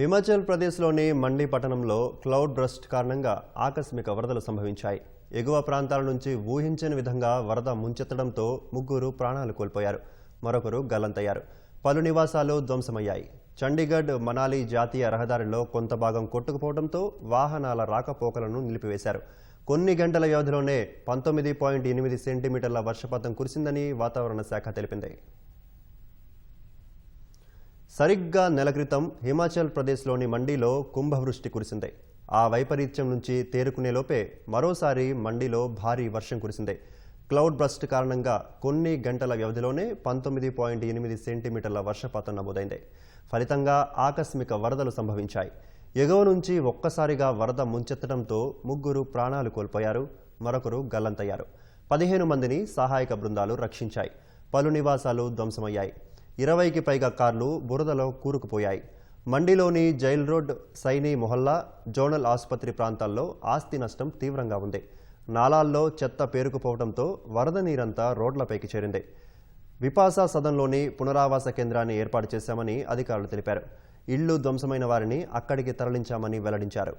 హిమాచల్ ప్రదేశ్లోని మండి పట్టణంలో cloud breast కారణంగా ఆకస్మిక వరదలు సంభవించాయి. ఎగువ ప్రాంతాల నుంచి ఊహించని విధంగా వరద ముంచెత్తడంతో ముగ్గురు ప్రాణాలు కోల్పోయారు. మరొకరు గల్లంతయ్యారు పలు నివాసాలు ధ్వంసమయ్యాయి. చండీగఢ్ మనాలి జాతీయ రహదారిలో కొంత భాగం కొట్టుకుపోవడంతో వాహనాల రాకపోకలను నిలిపివేశారు. కొన్ని గంటల వ్యవధిలోనే పంతొమ్మిది పాయింట్ ఎనిమిది సెంటీమీటర్ల వర్షపాతం కురిసిందని వాతావరణ శాఖ తెలిపింది. సరిగ్గా నెల క్రితం హిమాచల్ ప్రదేశ్లోని మండీలో కుంభవృష్టి కురిసింది. ఆ వైపరీత్యం నుంచి తేరుకునే లోపే మరోసారి మండీలో భారీ వర్షం కురిసింది. క్లౌడ్ బ్రస్ట్ కారణంగా కొన్ని గంటల వ్యవధిలోనే పంతొమ్మిది పాయింట్ ఎనిమిది సెంటీమీటర్ల వర్షపాతం నమోదైంది. ఫలితంగా ఆకస్మిక వరదలు సంభవించాయి. ఎగువ నుంచి ఒక్కసారిగా వరద ముంచెత్తడంతో ముగ్గురు ప్రాణాలు కోల్పోయారు మరొకరు గల్లంతయ్యారు. పదిహేను మందిని సహాయక బృందాలు రక్షించాయి. పలు నివాసాలు ధ్వంసమయ్యాయి. ఇరవైకి పైగా కార్లు బురదలో కూరుకుపోయాయి. మండిలోని jail road Saini Mohalla zonal ఆసుపత్రి ప్రాంతాల్లో ఆస్తి నష్టం తీవ్రంగా ఉంది. నాలాల్లో చెత్త పేరుకుపోవడంతో వరద నీరంతా రోడ్లపైకి చేరింది. విపాసా సదన్లోని పునరావాస కేంద్రాన్ని ఏర్పాటు చేశామని అధికారులు తెలిపారు. ఇళ్ళు ధ్వంసమైన వారిని అక్కడికి తరలించామని వెల్లడించారు.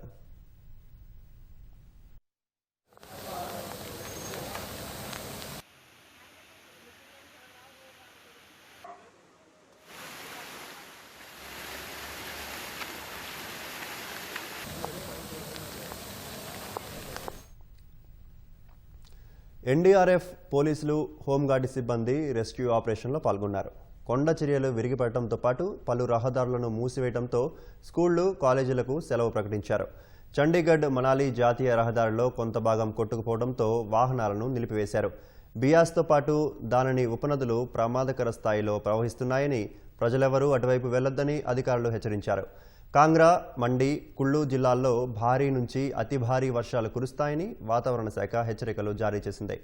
ఎన్డీఆర్ఎఫ్ పోలీసులు హోంగార్డు సిబ్బంది రెస్క్యూ ఆపరేషన్లో పాల్గొన్నారు. కొండ చర్యలు విరిగిపడటంతో పాటు పలు రహదారులను మూసివేయడంతో స్కూళ్ళు కాలేజీలకు సెలవు ప్రకటించారు. చండీగఢ్ మనాలి జాతీయ రహదారిలో కొంత భాగం కొట్టుకుపోవడంతో వాహనాలను నిలిపివేశారు. బియాస్తో పాటు దానిని ఉపనదులు ప్రమాదకర స్థాయిలో ప్రవహిస్తున్నాయని ప్రజలెవరూ అటువైపు వెళ్ళొద్దని అధికారులు హెచ్చరించారు. కాంగ్రా మండి కుళ్ళు జిల్లాల్లో భారీ నుంచి అతి భారీ వర్షాలు కురుస్తాయని వాతావరణ శాఖ హెచ్చరికలు జారీ చేసింది.